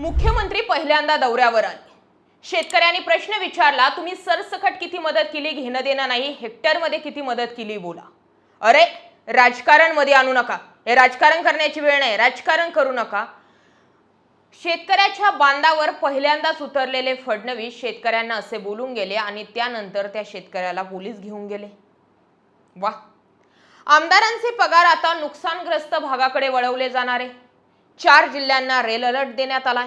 मुख्यमंत्री पहिल्यांदा दौऱ्यावर आले. शेतकऱ्यांनी प्रश्न विचारला तुम्ही सरसकट किती मदत केली? घेणं देणं नाही. हेक्टरमध्ये किती मदत केली? बोला. अरे राजकारणमध्ये आणू नका. हे राजकारण करण्याची वेळ नाही. राजकारण करू नका. शेतकऱ्याच्या बांधावर पहिल्यांदाच उतरलेले फडणवीस शेतकऱ्यांना असे बोलून गेले आणि त्यानंतर त्या शेतकऱ्याला पोलीस घेऊन गेले. वा आमदारांचे पगार आता नुकसानग्रस्त भागाकडे वळवले जाणारे. चार जिल्ह्यांना रेल अलर्ट देण्यात आलाय.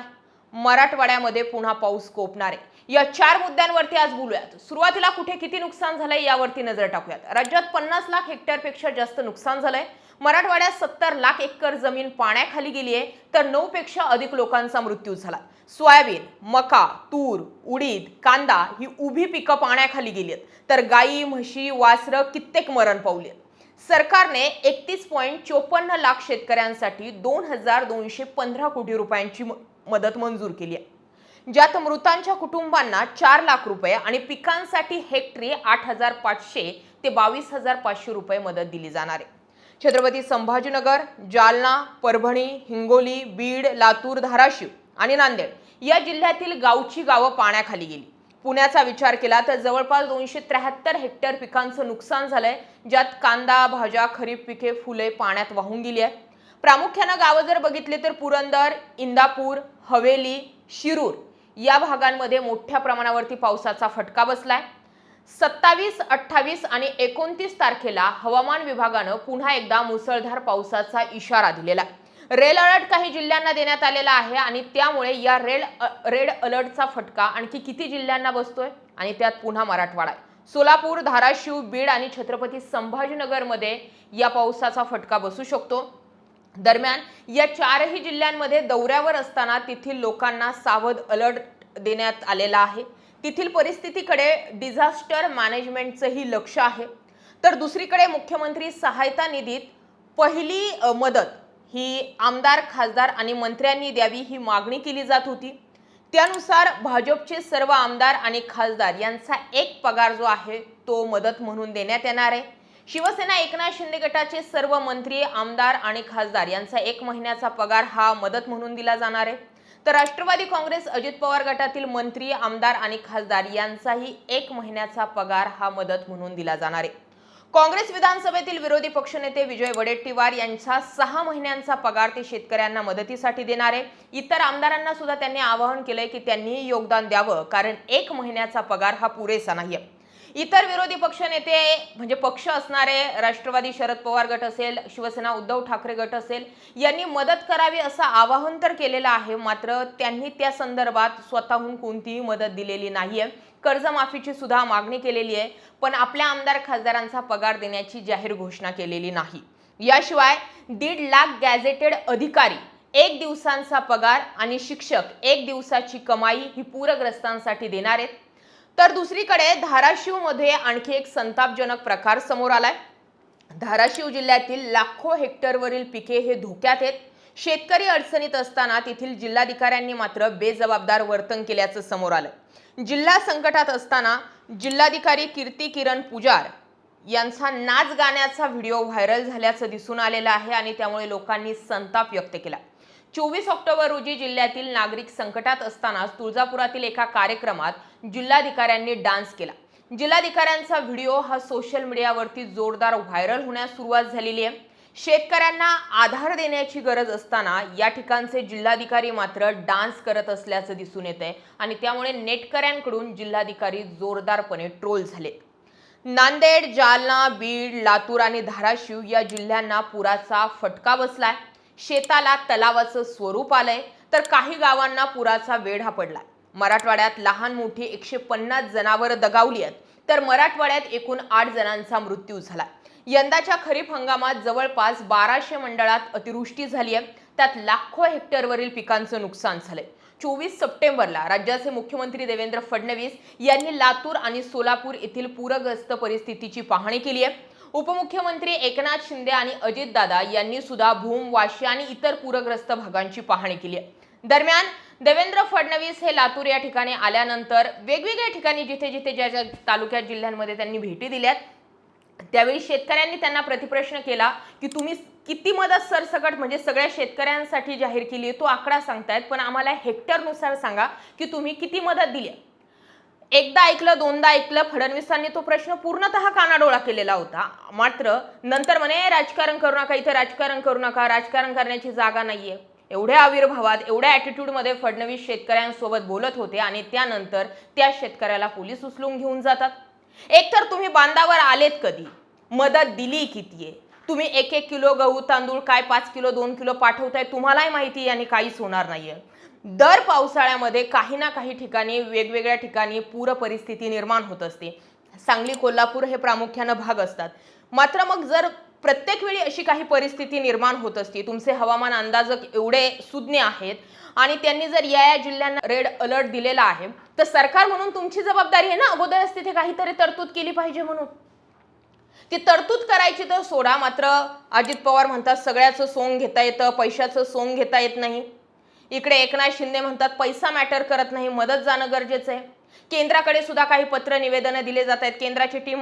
मराठवाड्यामध्ये पुन्हा पाऊस कोपणार. आहे या चार मुद्द्यांवरती आज बोलूयात. सुरुवातीला कुठे किती नुकसान झालंय यावरती नजर टाकूयात. राज्यात पन्नास लाख हेक्टरपेक्षा जास्त नुकसान झालंय. मराठवाड्यात सत्तर लाख एकर जमीन पाण्याखाली गेली आहे तर नऊ पेक्षा अधिक लोकांचा मृत्यू झाला. सोयाबीन मका तूर उडीद कांदा ही उभी पिकं पाण्याखाली गेली आहेत तर गाई म्हशी वासरं कित्येक मरण पावली आहेत सरकारने एकतीस पॉईंट चोपन्न लाख शेतकऱ्यांसाठी दोन हजार दोनशे पंधरा कोटी रुपयांची म- मदत मंजूर केली आहे. ज्यात मृतांच्या कुटुंबांना चार लाख रुपये आणि पिकांसाठी हेक्टरी आठ हजार पाचशे ते बावीस हजार पाचशे रुपये मदत दिली जाणार आहे. छत्रपती संभाजीनगर जालना परभणी हिंगोली बीड लातूर धाराशिव आणि नांदेड या जिल्ह्यातील गावची गावं पाण्याखाली गेली. पुण्याचा विचार केला तर जवळपास दोनशे त्र्याहत्तर हेक्टर पिकांचं नुकसान झालंय ज्यात कांदा भाज्या खरीप पिके फुले पाण्यात वाहून गेली आहे प्रामुख्यानं गावं जर बघितले तर पुरंदर इंदापूर हवेली शिरूर या भागांमध्ये मोठ्या प्रमाणावरती पावसाचा फटका बसलाय सत्तावीस अठ्ठावीस आणि एकोणतीस तारखेला हवामान विभागानं पुन्हा एकदा मुसळधार पावसाचा इशारा दिलेला आहे. रेड अलर्ट काही जिल्ह्यांना देण्यात आलेला आहे आणि त्यामुळे या रेड रेड अलर्टचा फटका आणखी किती जिल्ह्यांना बसतोय? आणि त्यात पुन्हा मराठवाडा आहे. सोलापूर धाराशिव बीड आणि छत्रपती संभाजीनगरमध्ये या पावसाचा फटका बसू शकतो. दरम्यान या चारही जिल्ह्यांमध्ये दौऱ्यावर असताना तेथील लोकांना सावध अलर्ट देण्यात आलेला आहे. तेथील परिस्थितीकडे डिझास्टर मॅनेजमेंटचंही लक्ष आहे. तर दुसरीकडे मुख्यमंत्री सहायता निधीत पहिली मदत ही आमदार खासदार आणि मंत्र्यांनी द्यावी ही मागणी केली जात होती. त्यानुसार भाजपचे सर्व आमदार आणि खासदार यांचा एक पगार जो आहे तो मदत म्हणून देण्यात येणार आहे. शिवसेना एकनाथ शिंदे गटाचे सर्व मंत्री आमदार आणि खासदार यांचा एक महिन्याचा पगार हा मदत म्हणून दिला जाणार आहे. तर राष्ट्रवादी काँग्रेस अजित पवार गटातील मंत्री आमदार आणि खासदार यांचाही एक महिन्याचा पगार हा मदत म्हणून दिला जाणार आहे. काँग्रेस विधानसभेतील विरोधी पक्षनेते विजय वडेट्टीवार यांचा सहा महिन्यांचा पगार ते शेतकऱ्यांना मदतीसाठी देणार. आहे इतर आमदारांना सुद्धा त्यांनी आवाहन केलंय की त्यांनीही योगदान द्यावं कारण एक महिन्याचा पगार हा पुरेसा नाहीये. इतर विरोधी पक्षनेते म्हणजे पक्ष असणारे राष्ट्रवादी शरद पवार गट असेल शिवसेना उद्धव ठाकरे गट असेल यांनी मदत करावी असं आवाहन तर केलेलं आहे मात्र त्यांनी त्या संदर्भात स्वतःहून कोणतीही मदत दिलेली नाहीये. कर्जमाफीची सुद्धा मागणी केलेली आहे पण आपल्या आमदार खासदारांचा पगार देण्याची जाहीर घोषणा केलेली नाही. याशिवाय दीड लाख गॅझेटेड अधिकारी एक दिवसांचा पगार आणि शिक्षक एक दिवसाची कमाई ही पूरग्रस्तांसाठी देणार आहेत. तर दुसरीकडे धाराशिवमध्ये आणखी एक संतापजनक प्रकार समोर आलाय. धाराशिव जिल्ह्यातील लाखो हेक्टरवरील पिके हे धोक्यात आहेत. शेतकरी अडचणीत असताना तेथील जिल्हाधिकाऱ्यांनी मात्र बेजबाबदार वर्तन केल्याचं समोर आलं जिल्हा संकटात असताना जिल्हाधिकारी कीर्ती किरण पुजार यांचा नाच गाण्याचा व्हिडिओ व्हायरल झाल्याचं दिसून आलेलं आहे आणि त्यामुळे लोकांनी संताप व्यक्त केला. चोवीस ऑक्टोबर रोजी जिल्ह्यातील नागरिक संकटात असतानाच तुळजापुरातील एका कार्यक्रमात जिल्हाधिकाऱ्यांनी डान्स केला. जिल्हाधिकाऱ्यांचा व्हिडिओ हा सोशल मीडियावरती जोरदार व्हायरल होण्यास सुरुवात झालेली आहे. शेतकऱ्यांना आधार देण्याची गरज असताना या ठिकाणचे जिल्हाधिकारी मात्र डान्स करत असल्याचं दिसून येत आहे आणि त्यामुळे नेटकऱ्यांकडून जिल्हाधिकारी जोरदारपणे ट्रोल झालेत. नांदेड जालना बीड लातूर आणि धाराशिव या जिल्ह्यांना पुराचा फटका बसलाय. शेताला तलावाचं स्वरूप आलंय तर काही गावांना पुराचा वेढा पडलाय. मराठवाड्यात लहान मोठी एकशे पन्नास जनावरं दगावली आहेत तर मराठवाड्यात एकूण आठ जणांचा मृत्यू झाला. यंदाच्या खरीप हंगामात जवळपास बाराशे मंडळात अतिवृष्टी झाली आहे. त्यात लाखो हेक्टरवरील पिकांचं नुकसान झालंय. चोवीस सप्टेंबरला राज्याचे मुख्यमंत्री देवेंद्र फडणवीस यांनी लातूर आणि सोलापूर येथील पूरग्रस्त परिस्थितीची पाहणी केली आहे. उपमुख्यमंत्री एकनाथ शिंदे आणि अजितदादा यांनी सुद्धा भूम वाशी आणि इतर पूरग्रस्त भागांची पाहणी केली आहे दरम्यान देवेंद्र फडणवीस हे लातूर या ठिकाणी आल्यानंतर वेगवेगळ्या ठिकाणी जिथे जिथे ज्या ज्या तालुक्यात जिल्ह्यांमध्ये त्यांनी भेटी दिल्यात त्यावेळी शेतकऱ्यांनी त्यांना प्रतिप्रश्न केला की तुम्ही किती मदत सरसकट म्हणजे सगळ्या शेतकऱ्यांसाठी जाहीर केली तो आकडा सांगतायत पण आम्हाला हेक्टरनुसार सांगा की तुम्ही किती मदत दिली आहे. एकदा ऐकलं दोनदा ऐकलं फडणवीसांनी तो प्रश्न पूर्णतः कानाडोळा केलेला होता. मात्र नंतर म्हणे राजकारण करू नका इथे राजकारण करू नका राजकारण करण्याची जागा नाहीये. एवढ्या आविर्भावात एवढ्या ॲटिट्यूडमध्ये फडणवीस शेतकऱ्यांसोबत बोलत होते आणि त्यानंतर त्या शेतकऱ्याला पोलीस उचलून घेऊन जातात. एकतर तुम्ही बांधावर आलेत कधी? मदत दिली किती आहे? तुम्ही एक एक किलो गहू तांदूळ काय पाच किलो दोन किलो पाठवताय तुम्हालाही माहिती आणि काहीच होणार नाहीये. दर पावसाळ्यामध्ये काही ना काही ठिकाणी वेगवेगळ्या ठिकाणी पूर परिस्थिती निर्माण होत असते. सांगली कोल्हापूर हे प्रामुख्यानं भाग असतात. मात्र मग जर प्रत्येक वेळी अशी काही परिस्थिती निर्माण होत असते तुमचे हवामान अंदाजक एवढे सुज्ञ आहेत आणि त्यांनी जर या या जिल्ह्यांना रेड अलर्ट दिलेला आहे तर सरकार म्हणून तुमची जबाबदारी आहे ना? अगोदरच तिथे काहीतरी तरतूद केली पाहिजे म्हणून. ती तरतूद करायची तर सोडा मात्र अजित पवार म्हणतात सगळ्याचं सोंग घेता येतं पैशाचं सोंग घेता येत नाही. इकडे एकनाथ शिंदे म्हणतात पैसा मॅटर करत नाही मदत जाणं गरजेचं आहे. केंद्राकडे सुद्धा काही पत्र निवेदनं दिले जात आहेत. केंद्राची टीम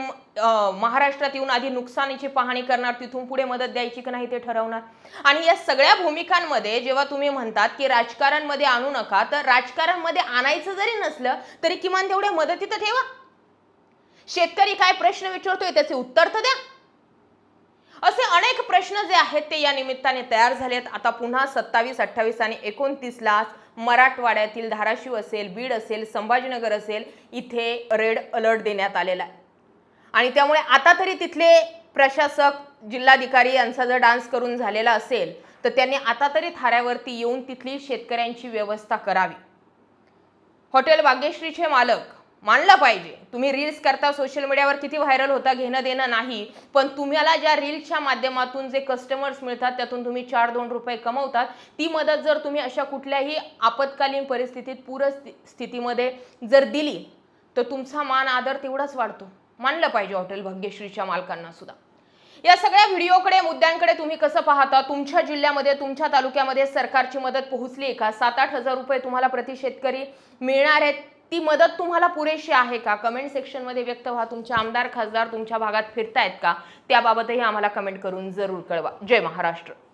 महाराष्ट्रात येऊन आधी नुकसानीची पाहणी करणार तिथून पुढे मदत द्यायची की नाही ते ठरवणार. आणि या सगळ्या भूमिकांमध्ये जेव्हा तुम्ही म्हणतात की राजकारणमध्ये आणू नका तर राजकारणमध्ये आणायचं जरी नसलं तरी किमान तेवढ्या मदती तर ठेवा. शेतकरी काय प्रश्न विचारतोय त्याचे उत्तर तर द्या. असे अनेक प्रश्न जे आहेत ते या निमित्ताने तयार झालेत. आता पुन्हा सत्तावीस अठ्ठावीस आणि एकोणतीसला मराठवाड्यातील धाराशिव असेल बीड असेल संभाजीनगर असेल इथे रेड अलर्ट देण्यात आलेला आहे. आणि त्यामुळे आता तरी तिथले प्रशासक जिल्हाधिकारी यांचा जर डान्स करून झालेला असेल तर त्यांनी आता तरी थाऱ्यावरती येऊन तिथली शेतकऱ्यांची व्यवस्था करावी. हॉटेल भाग्यश्रीचे मालक मानलं पाहिजे. तुम्ही रील्स करता सोशल मीडियावर किती व्हायरल होता घेणं देणं नाही. पण तुम्हाला ज्या रील्सच्या माध्यमातून जे कस्टमर्स मिळतात त्यातून तुम्ही चार दोन रुपये कमवतात ती मदत जर तुम्ही अशा कुठल्याही आपत्कालीन परिस्थितीत पूर स्थितीमध्ये जर दिली तर तुमचा मान आदर तेवढाच वाढतो. मानलं पाहिजे हॉटेल भाग्यश्रीच्या मालकांना सुद्धा. या सगळ्या व्हिडिओकडे मुद्द्यांकडे तुम्ही कसं पाहता? तुमच्या जिल्ह्यामध्ये तुमच्या तालुक्यामध्ये सरकारची मदत पोहोचली आहे का? सात आठ हजार रुपये तुम्हाला प्रति शेतकरी मिळणार आहेत. ती मदत तुम्हाला पुरेशी आहे का? कमेंट सेक्शनमध्ये व्यक्त व्हा. तुमचे आमदार खासदार तुमच्या भागात फिरतायत का? त्याबाबतही आम्हाला कमेंट करून जरूर कळवा. जय महाराष्ट्र.